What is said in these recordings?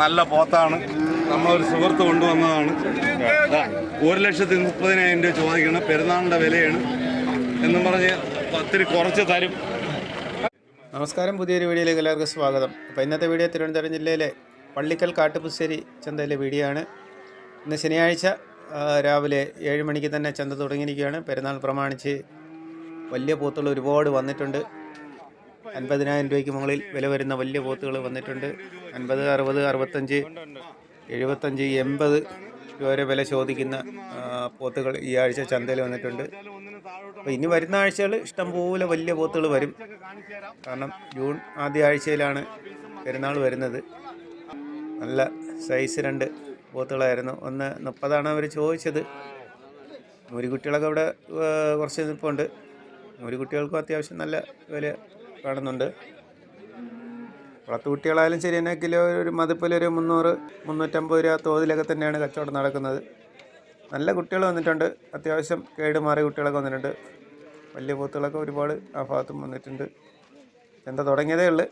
നല്ല പോത്താണ്. നമ്മളൊരു സുഹൃത്ത് കൊണ്ടുവന്നതാണ്. ഒരു ലക്ഷത്തി മുപ്പതിനായിരം രൂപ ചോദിക്കണം. പെരുന്നാളിന്റെ വിലയാണ് എന്നും പറഞ്ഞ് ഒത്തിരി കുറച്ച് തരും. നമസ്കാരം. പുതിയൊരു വീഡിയോയിലേക്ക് എല്ലാവർക്കും സ്വാഗതം. അപ്പോൾ ഇന്നത്തെ വീഡിയോ തിരുവനന്തപുരം ജില്ലയിലെ പള്ളിക്കൽ കാട്ടുപുശ്ശേരി ചന്തയിലെ വീഡിയോ ആണ്. ഇന്ന് ശനിയാഴ്ച രാവിലെ ഏഴ് മണിക്ക് തന്നെ ചന്ത തുടങ്ങിയിരിക്കുകയാണ്. പെരുന്നാൾ പ്രമാണിച്ച് വലിയ പൂത്തുകൾ ഒരുപാട് വന്നിട്ടുണ്ട്. അൻപതിനായിരം രൂപയ്ക്ക് മുകളിൽ വില വരുന്ന വലിയ പോത്തുകൾ വന്നിട്ടുണ്ട്. അൻപത് അറുപത് അറുപത്തഞ്ച് എഴുപത്തഞ്ച് എൺപത് രൂപ വരെ വില ചോദിക്കുന്ന പോത്തുകൾ ഈ ആഴ്ച ചന്തയിൽ വന്നിട്ടുണ്ട്. അപ്പോൾ ഇനി വരുന്ന ആഴ്ചകൾ ഇഷ്ടംപോലെ വലിയ പോത്തുകൾ വരും. കാരണം ജൂൺ ആദ്യ ആഴ്ചയിലാണ് പെരുന്നാൾ വരുന്നത്. നല്ല സൈസ് രണ്ട് പോത്തുകളായിരുന്നു. ഒന്ന് മുപ്പതാണ് അവർ ചോദിച്ചത്. മുരിക്കുട്ടികളൊക്കെ ഇവിടെ കുറച്ച് നിൽപ്പുണ്ട്. മുരിക്കുട്ടികൾക്കും അത്യാവശ്യം നല്ല വില കാണുന്നുണ്ട്. വളർത്തുകുട്ടികളായാലും ശരി തന്നെ കിലോ ഒരു മതിപ്പിലൊരു മുന്നൂറ് മുന്നൂറ്റമ്പത് രൂപ തോതിലൊക്കെ തന്നെയാണ് കച്ചവടം നടക്കുന്നത്. നല്ല കുട്ടികൾ വന്നിട്ടുണ്ട്. അത്യാവശ്യം കേട് മാറിയ കുട്ടികളൊക്കെ വന്നിട്ടുണ്ട്. വലിയ പോത്തുകളൊക്കെ ഒരുപാട് ആ ഭാഗത്തും വന്നിട്ടുണ്ട്. എന്താ തുടങ്ങിയതേ ഉള്ളു.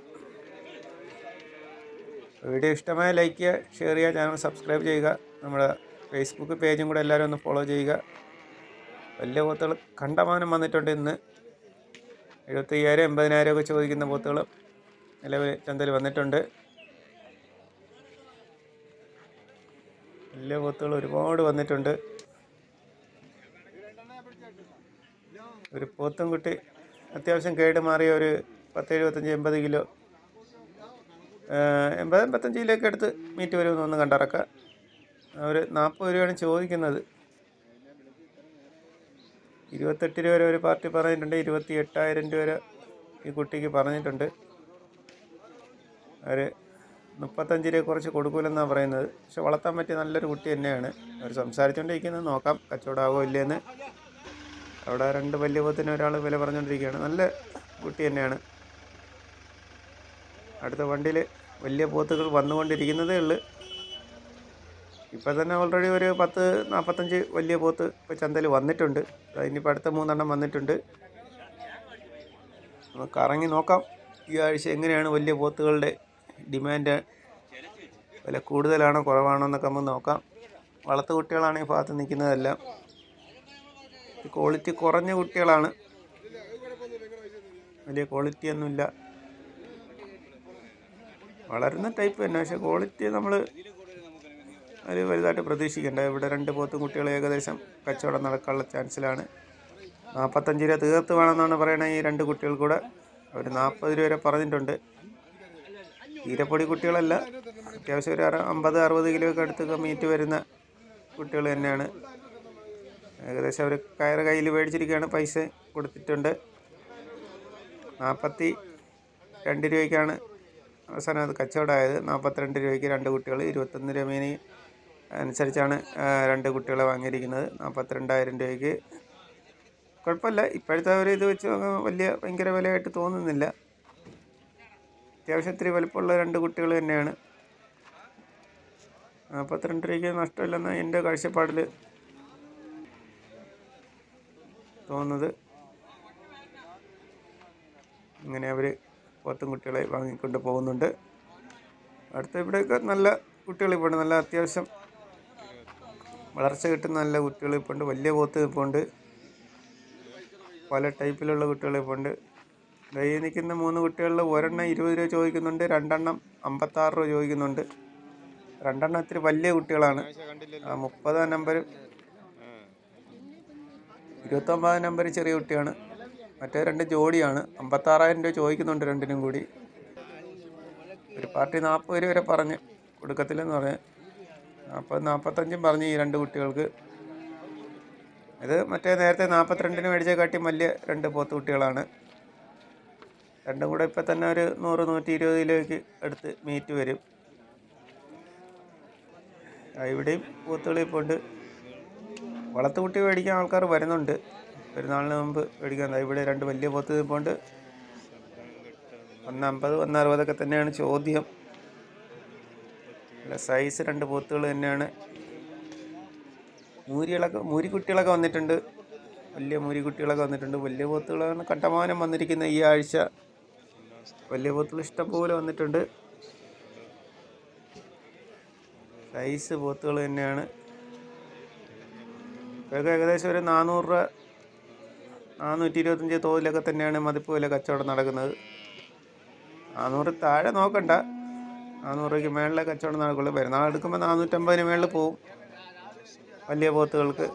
വീഡിയോ ഇഷ്ടമായ ലൈക്ക് ചെയ്യുക ഷെയർ ചെയ്യുക ചാനൽ സബ്സ്ക്രൈബ് ചെയ്യുക. നമ്മുടെ ഫേസ്ബുക്ക് പേജും കൂടെ എല്ലാവരും ഒന്ന് ഫോളോ ചെയ്യുക. വലിയ പോത്തുകൾ കണ്ടമാനം വന്നിട്ടുണ്ട് ഇന്ന്. എഴുപത്തയ്യായിരം എൺപതിനായിരം ഒക്കെ ചോദിക്കുന്ന പോത്തുകൾ നിലവിൽ ചന്തയിൽ വന്നിട്ടുണ്ട്. വലിയ പോത്തുകൾ ഒരുപാട് വന്നിട്ടുണ്ട്. ഒരു പോത്തും കുട്ടി അത്യാവശ്യം കേട് മാറിയ ഒരു പത്ത് എഴുപത്തഞ്ച് എൺപത് കിലോ എൺപത് എൺപത്തഞ്ച് കിലോയൊക്കെ എടുത്ത് മീറ്റ് വരുമെന്ന് ഒന്ന് കണ്ടിറക്കാം. ഒരു നാൽപ്പത് രൂപയാണ് ചോദിക്കുന്നത്. ഇരുപത്തെട്ട് രൂപ വരെ ഒരു പാർട്ടി പറഞ്ഞിട്ടുണ്ട്. ഇരുപത്തി എട്ടായിരം രൂപ വരെ ഈ കുട്ടിക്ക് പറഞ്ഞിട്ടുണ്ട്. അവർ മുപ്പത്തഞ്ച് രൂപ കുറച്ച് കൊടുക്കൂലെന്നാണ് പറയുന്നത്. പക്ഷെ വളർത്താൻ പറ്റിയ നല്ലൊരു കുട്ടി തന്നെയാണ്. അവർ സംസാരിച്ചുകൊണ്ടിരിക്കുന്നത് നോക്കാം കച്ചവടമാകോ ഇല്ലയെന്ന്. അവിടെ രണ്ട് വലിയ പോത്തിന് ഒരാൾ വില പറഞ്ഞുകൊണ്ടിരിക്കുകയാണ് നല്ല കുട്ടി തന്നെയാണ്. അടുത്ത വണ്ടിയിൽ വലിയ പോത്തുകൾ വന്നുകൊണ്ടിരിക്കുന്നതേ ഉള്ളു. ഇപ്പം തന്നെ ഓൾറെഡി ഒരു പത്ത് നാൽപ്പത്തഞ്ച് വലിയ പോത്ത് ഇപ്പോൾ ചന്തയിൽ വന്നിട്ടുണ്ട്. അതിനിപ്പോൾ അടുത്ത മൂന്നെണ്ണം വന്നിട്ടുണ്ട്. നമുക്ക് ഇറങ്ങി നോക്കാം. ഈ ആഴ്ച എങ്ങനെയാണ് വലിയ പോത്തുകളുടെ ഡിമാൻഡ് വില കൂടുതലാണോ കുറവാണോ എന്നൊക്കെ നമുക്ക് നോക്കാം. വളർത്തു കുട്ടികളാണ് ഈ ഭാഗത്ത് നിൽക്കുന്നതെല്ലാം. ക്വാളിറ്റി കുറഞ്ഞ കുട്ടികളാണ്. വലിയ ക്വാളിറ്റി ഒന്നുമില്ല. വളരുന്ന ടൈപ്പ് തന്നെ പക്ഷേ ക്വാളിറ്റി നമ്മൾ ഒരു വലുതായിട്ട് പ്രതീക്ഷിക്കേണ്ട. ഇവിടെ രണ്ട് പോത്തും കുട്ടികൾ ഏകദേശം കച്ചവടം നടക്കാനുള്ള ചാൻസിലാണ്. നാൽപ്പത്തഞ്ച് രൂപ തീർത്ത് വേണമെന്നാണ് പറയുന്നത് ഈ രണ്ട് കുട്ടികൾ കൂടെ. അവർ നാൽപ്പത് രൂപ വരെ പറഞ്ഞിട്ടുണ്ട്. തീരപ്പൊടി കുട്ടികളല്ല. അത്യാവശ്യം ഒരു അമ്പത് അറുപത് കിലോ ഒക്കെ അടുത്തൊക്കെ മീറ്റ് വരുന്ന കുട്ടികൾ തന്നെയാണ്. ഏകദേശം അവർ കയറ് കയ്യിൽ മേടിച്ചിരിക്കുകയാണ് പൈസ കൊടുത്തിട്ടുണ്ട്. നാൽപ്പത്തി രണ്ട് രൂപയ്ക്കാണ് അവസാനം അത് കച്ചവടമായത്. നാൽപ്പത്തിരണ്ട് രൂപയ്ക്ക് രണ്ട് കുട്ടികൾ ഇരുപത്തൊന്ന് രൂപ മീനി അനുസരിച്ചാണ് രണ്ട് കുട്ടികളെ വാങ്ങിയിരിക്കുന്നത്. നാൽപ്പത്തിരണ്ടായിരം രൂപയ്ക്ക്. കുഴപ്പമില്ല. ഇപ്പോഴത്തെ ഒരു ഇത് വെച്ച് വലിയ ഭയങ്കര വിലയായിട്ട് തോന്നുന്നില്ല. അത്യാവശ്യം ഇത്തിരി വലുപ്പമുള്ള രണ്ട് കുട്ടികൾ തന്നെയാണ്. നാൽപ്പത്തിരണ്ട് രൂപയ്ക്ക് നഷ്ടമില്ലെന്ന് എന്റെ കാഴ്ചപ്പാടിൽ തോന്നുന്നത്. ഇങ്ങനെ അവർ പോത്തും കുട്ടികളെ വാങ്ങിക്കൊണ്ട് പോകുന്നുണ്ട്. അടുത്ത ഇവിടെയൊക്കെ നല്ല കുട്ടികൾ ഇവിടെ നല്ല അത്യാവശ്യം വളർച്ച കിട്ടുന്ന നല്ല കുട്ടികൾ ഇപ്പോൾ ഉണ്ട് വലിയ പോത്ത് ഇപ്പോൾ ഉണ്ട് പല ടൈപ്പിലുള്ള കുട്ടികൾ ഇപ്പോൾ ഉണ്ട് ദേ നിൽക്കുന്ന മൂന്ന് കുട്ടികളിൽ ഒരെണ്ണം ഇരുപത് രൂപ ചോദിക്കുന്നുണ്ട് രണ്ടെണ്ണം അമ്പത്താറ് രൂപ ചോദിക്കുന്നുണ്ട്. രണ്ടെണ്ണം ഇത്തിരി വലിയ കുട്ടികളാണ്. ആ മുപ്പതാം നമ്പർ ഇരുപത്തൊമ്പതാം നമ്പർ ചെറിയ കുട്ടിയാണ്. മറ്റേ രണ്ട് ജോഡിയാണ്. അമ്പത്താറായിരം രൂപ ചോദിക്കുന്നുണ്ട് രണ്ടിനും കൂടി. ഒരു പാർട്ടി നാൽപ്പത് രൂപ വരെ പറഞ്ഞ് കൊടുക്കത്തില്ലെന്ന് പറഞ്ഞ്. നാൽപ്പത് നാൽപ്പത്തഞ്ചും പറഞ്ഞു ഈ രണ്ട് കുട്ടികൾക്ക് ഇത് മറ്റേ നേരത്തെ നാൽപ്പത്തിരണ്ടിന് മേടിച്ച കാട്ടി വലിയ രണ്ട് പോത്ത് കുട്ടികളാണ്. രണ്ടും കൂടെ ഇപ്പം തന്നെ ഒരു നൂറ് നൂറ്റി ഇരുപത് കിലോയ്ക്ക് എടുത്ത് മീറ്റ് വരും. ഇവിടെയും പോത്തുകളി ഇപ്പോൾ ഉണ്ട്. വളർത്തുകുട്ടി മേടിക്കാൻ ആൾക്കാർ വരുന്നുണ്ട്. പെരുന്നാളിന് മുമ്പ് മേടിക്കാൻ ഇവിടെ രണ്ട് വലിയ പോത്ത് പോണ്ട് ഒന്ന് അമ്പത് ഒന്ന് അറുപതൊക്കെ തന്നെയാണ് ചോദ്യം. നല്ല സൈസ് രണ്ട് പോത്തുകൾ തന്നെയാണ്. മൂരികളൊക്കെ മൂരിക്കുട്ടികളൊക്കെ വന്നിട്ടുണ്ട്. വലിയ മൂരിക്കുട്ടികളൊക്കെ വന്നിട്ടുണ്ട്. വലിയ പോത്തുകളാണ് കണ്ടമാനം വന്നിരിക്കുന്ന ഈ ആഴ്ച. വലിയ പോത്തുകൾ ഇഷ്ടംപോലെ വന്നിട്ടുണ്ട്. സൈസ് പോത്തുകൾ തന്നെയാണ്. ഇവയൊക്കെ ഏകദേശം ഒരു നാനൂറ് രൂപ നാനൂറ്റി ഇരുപത്തഞ്ച് തോതിലൊക്കെ തന്നെയാണ് മതിപ്പ് വില കച്ചവടം നടക്കുന്നത്. നാനൂറ് താഴെ നോക്കണ്ട. നാനൂറ് രൂപയ്ക്ക് മേളിലെ കച്ചവടം നടക്കുള്ളൂ. പെരുന്നാൾ എടുക്കുമ്പോൾ നാനൂറ്റമ്പതിന് മേളിൽ പോവും. വലിയ പോത്തുകൾക്ക്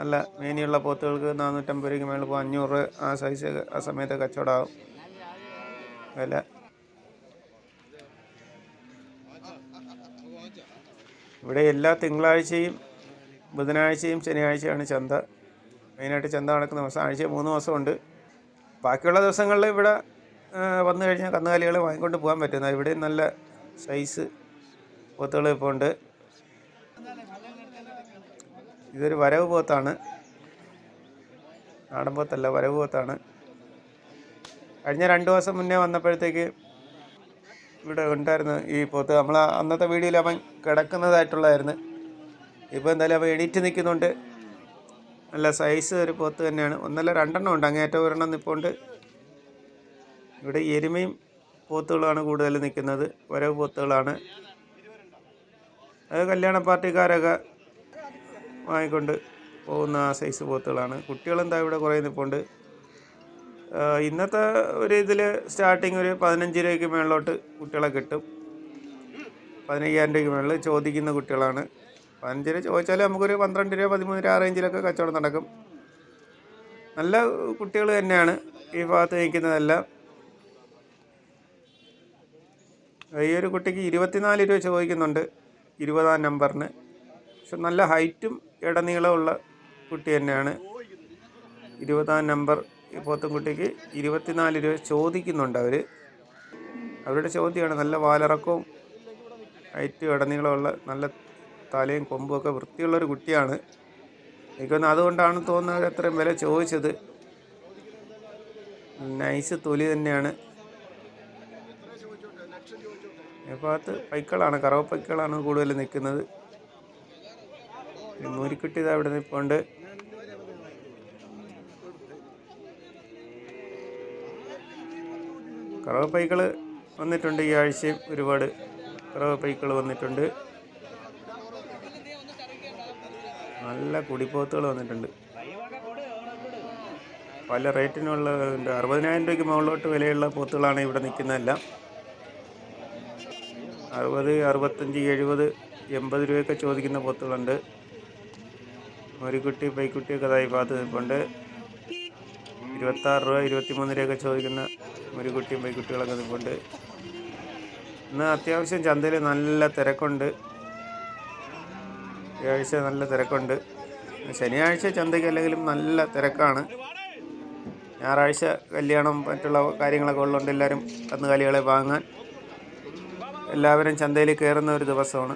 നല്ല മേനിയുള്ള പോത്തുകൾക്ക് നാനൂറ്റമ്പത് രൂപയ്ക്ക് മേളിൽ പോകും അഞ്ഞൂറ് ആ സൈസ് ആ സമയത്ത് കച്ചവടമാകും വില. ഇവിടെ എല്ലാ തിങ്കളാഴ്ചയും ബുധനാഴ്ചയും ശനിയാഴ്ചയാണ് ചന്ത. മെയിനായിട്ട് ചന്ത നടക്കുന്ന ദിവസം ആഴ്ച മൂന്ന് ദിവസമുണ്ട് ബാക്കിയുള്ള ദിവസങ്ങളിൽ ഇവിടെ വന്നു കഴിഞ്ഞാൽ കന്നുകാലികളെ വാങ്ങിക്കൊണ്ട് പോകാൻ പറ്റുന്ന ഇവിടെ നല്ല സൈസ് പോത്തുകൾ ഇപ്പോൾ ഉണ്ട്. ഇതൊരു വരവ് പോത്താണ്. നാടൻ പോത്തല്ല വരവ് പോത്താണ്. കഴിഞ്ഞ രണ്ട് ദിവസം മുന്നേ വന്നപ്പോഴത്തേക്ക് ഇവിടെ ഉണ്ടായിരുന്നു ഈ പോത്ത്. നമ്മൾ അന്നത്തെ വീഡിയോയിൽ അവൻ കിടക്കുന്നതായിട്ടുള്ളതായിരുന്നു. ഇപ്പോൾ എന്തായാലും അവൻ എണീറ്റ് നിൽക്കുന്നുണ്ട്. നല്ല സൈസ് ഒരു പോത്ത് തന്നെയാണ്. ഒന്നല്ല രണ്ടെണ്ണം ഉണ്ട്. അങ്ങേറ്റം ഒരെണ്ണം നിൽപ്പുണ്ട് ഇവിടെ എരുമയും പോത്തുകളാണ് കൂടുതൽ നിൽക്കുന്നത്. വരവ് പോത്തുകളാണ്. അത് കല്യാണ പാർട്ടിക്കാരൊക്കെ വാങ്ങിക്കൊണ്ട് പോകുന്ന ആ സൈസ് പോത്തുകളാണ്. കുട്ടികളെന്താ ഇവിടെ കുറേ നിൽപ്പുണ്ട് ഇന്നത്തെ ഒരു ഇതിൽ സ്റ്റാർട്ടിങ് ഒരു പതിനഞ്ച് രൂപയ്ക്ക് മേളിലോട്ട് കുട്ടികളെ കിട്ടും. പതിനയ്യായിരം രൂപയ്ക്ക് മേളിൽ ചോദിക്കുന്ന കുട്ടികളാണ്. പതിനഞ്ച് രൂപ ചോദിച്ചാൽ നമുക്കൊരു പന്ത്രണ്ട് രൂപ പതിമൂന്ന് രൂപ ആ റേഞ്ചിലൊക്കെ കച്ചവടം നടക്കും. നല്ല കുട്ടികൾ തന്നെയാണ്. ഈ ഭാഗത്ത് നിൽക്കുന്നതെല്ലാം. ഈ ഒരു കുട്ടിക്ക് ഇരുപത്തിനാല് രൂപ ചോദിക്കുന്നുണ്ട് ഇരുപതാം നമ്പറിന്. പക്ഷെ നല്ല ഹൈറ്റും ഇടനീളമുള്ള കുട്ടി തന്നെയാണ്. ഇരുപതാം നമ്പർ പോത്തുംകുട്ടിക്ക് ഇരുപത്തിനാല് രൂപ ചോദിക്കുന്നുണ്ട് അവർ അവരുടെ ചോദ്യമാണ് നല്ല വാലിറക്കവും ഹൈറ്റും ഇടനീളമുള്ള നല്ല തലയും കൊമ്പും ഒക്കെ വൃത്തിയുള്ളൊരു കുട്ടിയാണ്. എനിക്കൊന്ന് അതുകൊണ്ടാണ് തോന്നുന്നത് അത്രയും വില ചോദിച്ചത്. നൈസ് തൊലി തന്നെയാണ്. ഭാഗത്ത് പൈക്കളാണ് കറവ പൈക്കളാണ് കൂടുതൽ നിൽക്കുന്നത്. ഈ മൂരിക്കുട്ടി ഇതാ ഇവിടെ നിൽപ്പുണ്ട്. കറവ വന്നിട്ടുണ്ട് ഈ ആഴ്ചയും ഒരുപാട് കറവ പൈക്കൾ വന്നിട്ടുണ്ട്. നല്ല കുടിപ്പോത്തുകൾ വന്നിട്ടുണ്ട്. പല റേറ്റിനുള്ള അറുപതിനായിരം രൂപയ്ക്ക് മുകളിലോട്ട് വിലയുള്ള പോത്തുകളാണ് ഇവിടെ നിൽക്കുന്നതെല്ലാം. അറുപത് അറുപത്തഞ്ച് എഴുപത് എൺപത് രൂപയൊക്കെ ചോദിക്കുന്ന പോത്തുകളുണ്ട്. ഒരു കുട്ടി പൈക്കുട്ടിയൊക്കെ അതായി ഭാഗത്ത് നിൽപ്പുണ്ട്. ഇരുപത്താറ് രൂപ ഇരുപത്തിമൂന്ന് രൂപയൊക്കെ ചോദിക്കുന്ന ഒരു കുട്ടിയും പൈക്കുട്ടികളൊക്കെ നിൽപ്പുണ്ട്. ഇന്ന് അത്യാവശ്യം ചന്തയിൽ നല്ല തിരക്കുണ്ട്. വ്യാഴ്ച നല്ല തിരക്കുണ്ട്. ശനിയാഴ്ച ചന്തയ്ക്ക് അല്ലെങ്കിലും നല്ല തിരക്കാണ്. ഞായറാഴ്ച കല്യാണം മറ്റുള്ള കാര്യങ്ങളൊക്കെ ഉള്ളതുകൊണ്ട് എല്ലാവരും കന്നുകാലികളെ വാങ്ങാൻ എല്ലാവരും ചന്തയിൽ കയറുന്ന ഒരു ദിവസമാണ്.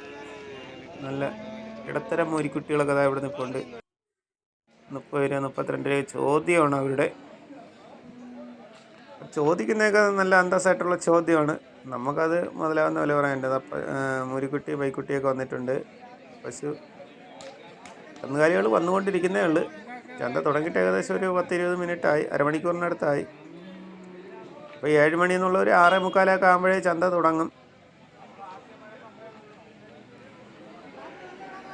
നല്ല ഇടത്തരം മൂരിക്കുട്ടികളൊക്കെ അതാ ഇവിടെ നിൽപ്പുണ്ട്. മുപ്പത് രൂപ മുപ്പത്തിരണ്ട് രൂപ ചോദ്യമാണ് അവരുടെ. ചോദിക്കുന്നതൊക്കെ നല്ല അന്തസ്സായിട്ടുള്ള ചോദ്യമാണ്. നമുക്കത് മുതലാവുന്ന വില പറയാനുണ്ട്. അപ്പം മുരിക്കുട്ടി ബൈക്കുട്ടിയൊക്കെ വന്നിട്ടുണ്ട്. പശു കന്നുകാലികൾ വന്നുകൊണ്ടിരിക്കുന്നേ ഉള്ളു. ചന്ത തുടങ്ങിയിട്ട് ഏകദേശം ഒരു പത്ത് ഇരുപത് മിനിറ്റായി. അരമണിക്കൂറിനടുത്തായി. അപ്പോൾ ഏഴ് മണി എന്നുള്ള ഒരു ആറേ മുക്കാലൊക്കെ ആകുമ്പോഴേ ചന്ത തുടങ്ങും.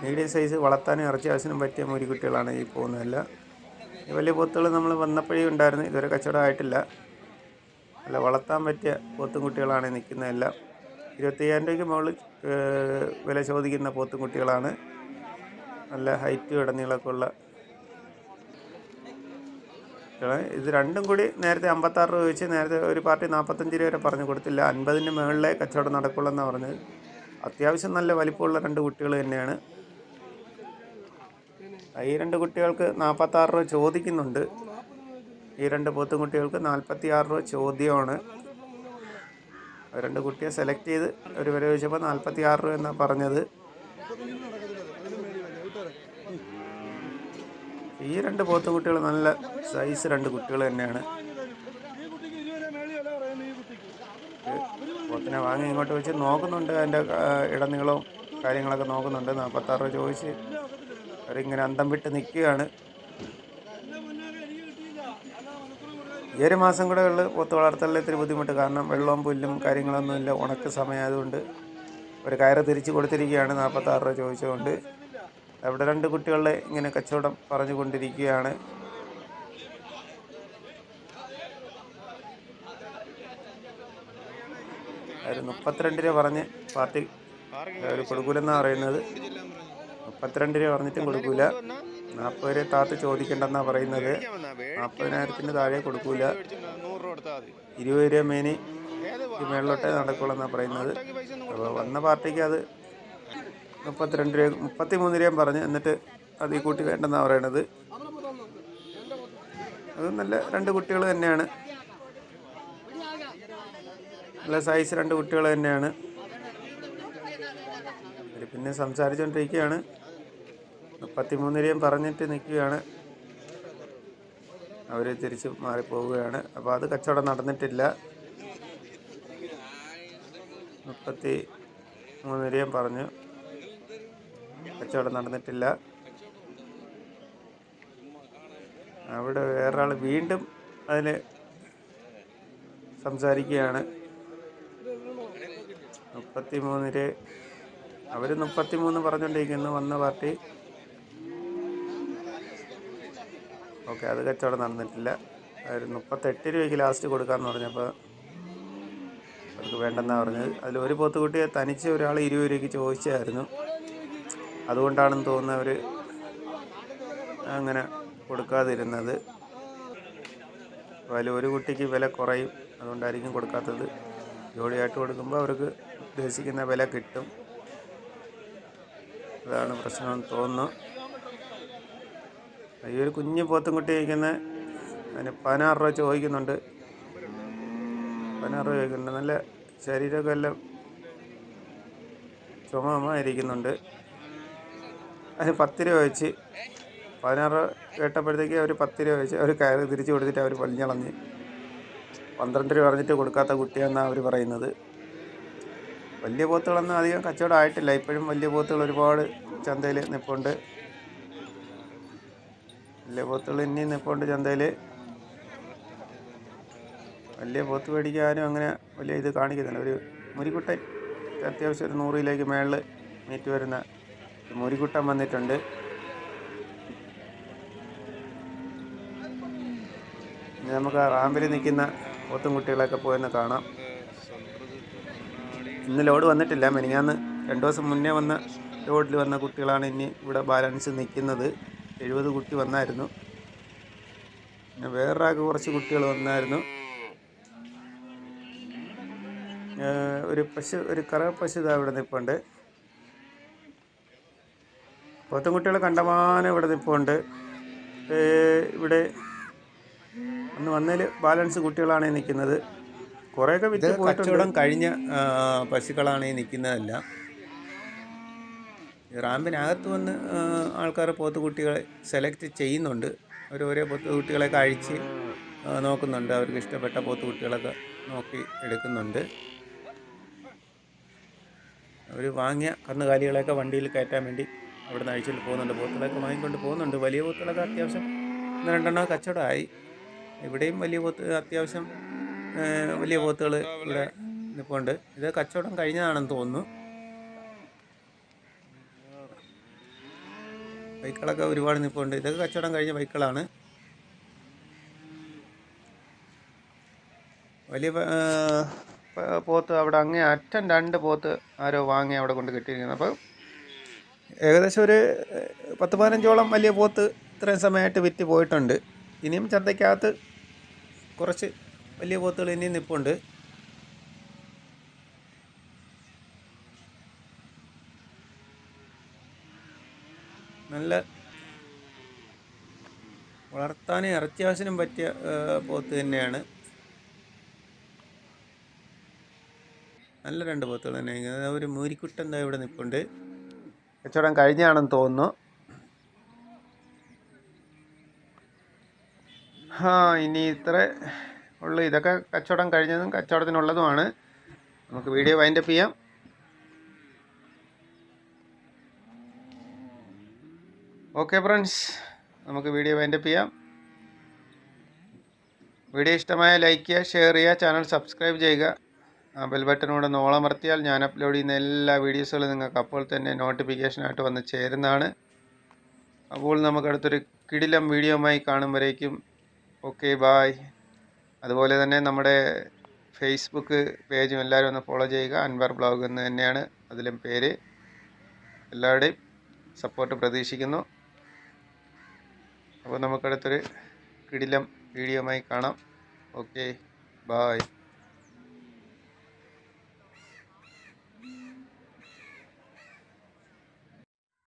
മീഡിയം സൈസ് വളർത്താനും ഇറച്ചി ആവശ്യത്തിനും പറ്റിയ മുരിക്കുട്ടികളാണ് ഈ പോകുന്നതല്ല. ഈ വലിയ പോത്തുകൾ നമ്മൾ വന്നപ്പോഴേ ഉണ്ടായിരുന്നു ഇതുവരെ കച്ചവടം ആയിട്ടില്ല. അല്ല വളർത്താൻ പറ്റിയ പോത്തും കുട്ടികളാണ് നിൽക്കുന്നതെല്ലാം. ഇരുപത്തയ്യായിരം രൂപയ്ക്ക് മുകളിൽ വില ചോദിക്കുന്ന പോത്തും കുട്ടികളാണ്. നല്ല ഹൈറ്റും ഇടനീളമൊക്കെ ഉള്ള ഇത് രണ്ടും കൂടി നേരത്തെ അമ്പത്താറ് രൂപ വെച്ച് നേരത്തെ ഒരു പാർട്ടി നാൽപ്പത്തഞ്ച് രൂപ വരെ പറഞ്ഞു കൊടുത്തില്ല. അൻപതിന് മുകളിലെ കച്ചവടം നടക്കുള്ളൂ എന്നാണ് പറഞ്ഞത്. അത്യാവശ്യം നല്ല വലിപ്പമുള്ള രണ്ട് കുട്ടികൾ തന്നെയാണ്. ഈ രണ്ട് കുട്ടികൾക്ക് നാൽപ്പത്താറ് രൂപ ചോദിക്കുന്നുണ്ട്. ഈ രണ്ട് പോത്തും കുട്ടികൾക്ക് നാൽപ്പത്തി ആറ് രൂപ ചോദ്യമാണ്. രണ്ട് കുട്ടിയെ സെലക്ട് ചെയ്ത് ഒരു വില ചോദിച്ചപ്പോൾ നാൽപ്പത്തി ആറ് രൂപ എന്നാണ് പറഞ്ഞത്. ഈ രണ്ട് പോത്തും കുട്ടികൾ നല്ല സൈസ് രണ്ട് കുട്ടികൾ തന്നെയാണ്. പോത്തിനെ വാങ്ങി ഇങ്ങോട്ട് വെച്ച് നോക്കുന്നുണ്ട്. അതിന്റെ ഇടനീളവും കാര്യങ്ങളൊക്കെ നോക്കുന്നുണ്ട്. നാൽപ്പത്താറ് രൂപ ചോദിച്ച് അവരിങ്ങനെ അന്തം വിട്ട് നിൽക്കുകയാണ്. ഈ ഒരു മാസം കൂടെ ഉള്ള പോത്ത് വളർത്തലിൽ ഇത്തിരി ബുദ്ധിമുട്ട്. കാരണം വെള്ളവും പുല്ലും കാര്യങ്ങളൊന്നുമില്ല ഉണക്ക് സമയമായതുകൊണ്ട് ഒരു കയറ് തിരിച്ചു കൊടുത്തിരിക്കുകയാണ്. നാൽപ്പത്താറ് രൂപ ചോദിച്ചുകൊണ്ട് അവിടെ രണ്ട് കുട്ടികളെ ഇങ്ങനെ കച്ചവടം പറഞ്ഞുകൊണ്ടിരിക്കുകയാണ്. ഒരു മുപ്പത്തിരണ്ട് രൂപ പറഞ്ഞ് പാർട്ടി അവർ കൊടുക്കൂലെന്നാണ് പറയുന്നത്. മുപ്പത്തിരണ്ട് രൂപ പറഞ്ഞിട്ടും കൊടുക്കൂല. നാൽപ്പത് രൂപ താത്ത് ചോദിക്കണ്ടെന്നാണ് പറയുന്നത്. നാൽപ്പതിനായിരത്തിന് താഴെ കൊടുക്കൂല. ഇരുപത് രൂപ മേനി മേളിലോട്ടേ നടക്കുള്ളൂ പറയുന്നത്. അപ്പോൾ വന്ന പാർട്ടിക്ക് അത് മുപ്പത്തിരണ്ട് രൂപ മുപ്പത്തി രൂപ പറഞ്ഞ് എന്നിട്ട് അത് കൂട്ടി വേണ്ടെന്നാണ് പറയണത്. അത് നല്ല രണ്ട് കുട്ടികൾ തന്നെയാണ്. നല്ല സൈസ് രണ്ട് കുട്ടികൾ തന്നെയാണ്. അവർ പിന്നെ സംസാരിച്ചുകൊണ്ടിരിക്കുകയാണ് മുപ്പത്തിമൂന്ന് രൂപയും പറഞ്ഞിട്ട് നിൽക്കുകയാണ്. അവർ തിരിച്ച് മാറിപ്പോവുകയാണ്. അപ്പോൾ അത് കച്ചവടം നടന്നിട്ടില്ല. മുപ്പത്തി മൂന്ന് പറഞ്ഞു. കച്ചവടം നടന്നിട്ടില്ല. അവിടെ വേറൊരാൾ വീണ്ടും അതിൽ സംസാരിക്കുകയാണ്. മുപ്പത്തി മൂന്നിൽ അവർ മുപ്പത്തി മൂന്ന് പറഞ്ഞുകൊണ്ടിരിക്കുന്നു വന്ന പാർട്ടി. ഓക്കെ അത് കച്ചവടം നടന്നിട്ടില്ല. അവർ മുപ്പത്തെട്ട് രൂപയ്ക്ക് ലാസ്റ്റ് കൊടുക്കാമെന്ന് പറഞ്ഞപ്പോൾ അവർക്ക് വേണ്ടെന്നാണ് പറഞ്ഞത്. അതിൽ ഒരു പോത്തുകുട്ടിയെ തനിച്ച് ഒരാൾ ഇരുപത് രൂപയ്ക്ക് ചോദിച്ചായിരുന്നു. അതുകൊണ്ടാണെന്ന് തോന്നുന്നു അവർ അങ്ങനെ കൊടുക്കാതിരുന്നത്. അതിൽ ഒരു കുട്ടിക്ക് വില കുറയും. അതുകൊണ്ടായിരിക്കും കൊടുക്കാത്തത്. ജോഡിയായിട്ട് കൊടുക്കുമ്പോൾ അവർക്ക് ഉദ്ദേശിക്കുന്ന വില കിട്ടും. അതാണ് പ്രശ്നമെന്ന് തോന്നുന്നു. ഈ ഒരു കുഞ്ഞു പോത്തും കുട്ടി കഴിക്കുന്ന അതിന് പതിനാറ് രൂപ ചോദിക്കുന്നുണ്ട്. പതിനാറ് രൂപ ചോദിക്കുന്നുണ്ട്. നല്ല ശരീരമൊക്കെ എല്ലാം ചുമമായിരിക്കുന്നുണ്ട്. അതിന് പത്ത് രൂപ വെച്ച് പതിനാറ് കേട്ടപ്പോഴത്തേക്ക് അവർ പത്ത് രൂപ വെച്ച് അവർ കയറ് തിരിച്ചു കൊടുത്തിട്ട് അവർ വലിഞ്ഞളഞ്ഞ് പന്ത്രണ്ട് രൂപ പറഞ്ഞിട്ട് കൊടുക്കാത്ത കുട്ടിയെന്നാണ് അവർ പറയുന്നത്. വലിയ പോത്തുകളൊന്നും അധികം കച്ചവടം ആയിട്ടില്ല. ഇപ്പോഴും വലിയ പോത്തുകൾ ഒരുപാട് ചന്തയിൽ നിൽപ്പുണ്ട് വലിയ പോത്തുകൾ ഇനിയും നിൽപ്പുണ്ട് ചന്തയിൽ വലിയ പോത്ത് മേടിക്കാനും അങ്ങനെ വലിയ ഇത് കാണിക്കുന്നില്ല. ഒരു മുരിക്കുട്ടൻ അത്യാവശ്യം ഒരു നൂറിലേക്ക് മേളിൽ മീറ്റ് വരുന്ന മുരിക്കുട്ടൻ വന്നിട്ടുണ്ട്. നമുക്ക് ആ റാമ്പിൽ നിൽക്കുന്ന പോത്തും കുട്ടികളൊക്കെ പോയെന്ന് കാണാം. ഇന്ന് ലോഡ് വന്നിട്ടില്ല. മെനിഞ്ഞാന്ന് രണ്ട് ദിവസം മുന്നേ വന്ന ലോഡിൽ വന്ന കുട്ടികളാണ് ഇനി ഇവിടെ ബാലൻസ് നിൽക്കുന്നത്. എഴുപത് കുട്ടി വന്നായിരുന്നു. പിന്നെ വേറൊരാൾക്ക് കുറച്ച് കുട്ടികൾ വന്നായിരുന്നു. ഒരു പശു ഒരു കറ പശു ഇതാ ഇവിടെ നിൽപ്പുണ്ട് പോത്തും കുട്ടികൾ കണ്ടമാനം ഇവിടെ നിൽപ്പുണ്ട് ഇവിടെ അന്ന് വന്നതിൽ ബാലൻസ് കുട്ടികളാണ് നിൽക്കുന്നത്. കുറേയൊക്കെ വിറ്റ് കച്ചവടം കഴിഞ്ഞ പശുക്കളാണ് ഈ നിൽക്കുന്നതെല്ലാം. റാമ്പിനകത്ത് വന്ന് ആൾക്കാർ പോത്തുകുട്ടികളെ സെലക്ട് ചെയ്യുന്നുണ്ട്. അവർ ഓരോ പോത്തുകുട്ടികളെയൊക്കെ അഴിച്ച് നോക്കുന്നുണ്ട്. അവർക്ക് ഇഷ്ടപ്പെട്ട പോത്തുകുട്ടികളൊക്കെ നോക്കി എടുക്കുന്നുണ്ട്. അവർ വാങ്ങിയ കന്നുകാലികളെയൊക്കെ വണ്ടിയിൽ കയറ്റാൻ വേണ്ടി അവിടെ നിന്ന് അഴിച്ചിട്ട് പോകുന്നുണ്ട്. പോത്തുകളൊക്കെ വാങ്ങിക്കൊണ്ട് പോകുന്നുണ്ട്. വലിയ പോത്തുകളൊക്കെ അത്യാവശ്യം ഒന്ന് രണ്ടെണ്ണം കച്ചവടമായി. ഇവിടെയും വലിയ പോത്ത് അത്യാവശ്യം വലിയ പോത്തുകൾ ഇവിടെ നിൽപ്പുണ്ട് ഇത് കച്ചവടം കഴിഞ്ഞതാണെന്ന് തോന്നുന്നു. ബൈക്കുകളൊക്കെ ഒരുപാട് നിൽപ്പുണ്ട് ഇതൊക്കെ കച്ചവടം കഴിഞ്ഞ ബൈക്കുകളാണ് വലിയ പോത്ത് അവിടെ അങ്ങേ അറ്റം രണ്ട് പോത്ത് ആരോ വാങ്ങി അവിടെ കൊണ്ട് കെട്ടിയിരിക്കുന്നത് അപ്പോൾ ഏകദേശം ഒരു പത്ത് പതിനഞ്ചോളം വലിയ പോത്ത് ഇത്രയും സമയമായിട്ട് വിറ്റ് പോയിട്ടുണ്ട്. ഇനിയും ചന്തയ്ക്കകത്ത് കുറച്ച് വലിയ പോത്തുകൾ ഇനിയും നിൽപ്പുണ്ട് നല്ല വളർത്താനും ഇറച്ചിയാവശ്യം പറ്റിയ പോത്ത് തന്നെയാണ്. നല്ല രണ്ട് പോത്തുകൾ തന്നെയാണ്. ഒരു മൂരിക്കുട്ട എന്താ ഇവിടെ നിൽപ്പുണ്ട് കച്ചവടം കഴിഞ്ഞാണെന്ന് തോന്നുന്നു. ആ ഇനി ഇത്ര ഉള്ളു. ഇതൊക്കെ കച്ചവടം കഴിഞ്ഞതും കച്ചവടത്തിനുള്ളതുമാണ്. നമുക്ക് വീഡിയോ വൈൻഡപ്പ് ചെയ്യാം. ഓക്കെ ഫ്രണ്ട്സ് നമുക്ക് വീഡിയോ വൈൻഡപ്പ് ചെയ്യാം. വീഡിയോ ഇഷ്ടമായ ലൈക്ക് ചെയ്യുക ഷെയർ ചെയ്യുക ചാനൽ സബ്സ്ക്രൈബ് ചെയ്യുക. ആ ബെൽ ബട്ടനോട് നോളമർത്തിയാൽ ഞാൻ അപ്ലോഡ് ചെയ്യുന്ന എല്ലാ വീഡിയോസുകളും നിങ്ങൾക്ക് അപ്പോൾ തന്നെ നോട്ടിഫിക്കേഷനായിട്ട് വന്ന് ചേരുന്നതാണ്. അപ്പോൾ നമുക്കടുത്തൊരു കിടിലം കിടിലം കാണും കാണുമ്പോഴേക്കും ഓക്കെ ബായ് അതുപോലെ തന്നെ നമ്മുടെ ഫേസ്ബുക്ക് പേജും എല്ലാവരും ഒന്ന് ഫോളോ ചെയ്യുക. അൻവർ ബ്ലോഗ് എന്ന് തന്നെയാണ് അതിലും പേര്. എല്ലാവരുടെയും സപ്പോർട്ട് പ്രതീക്ഷിക്കുന്നു. അപ്പോൾ നമുക്കടുത്തൊരു കിടിലം വീഡിയോമായി കാണാം. Okay bye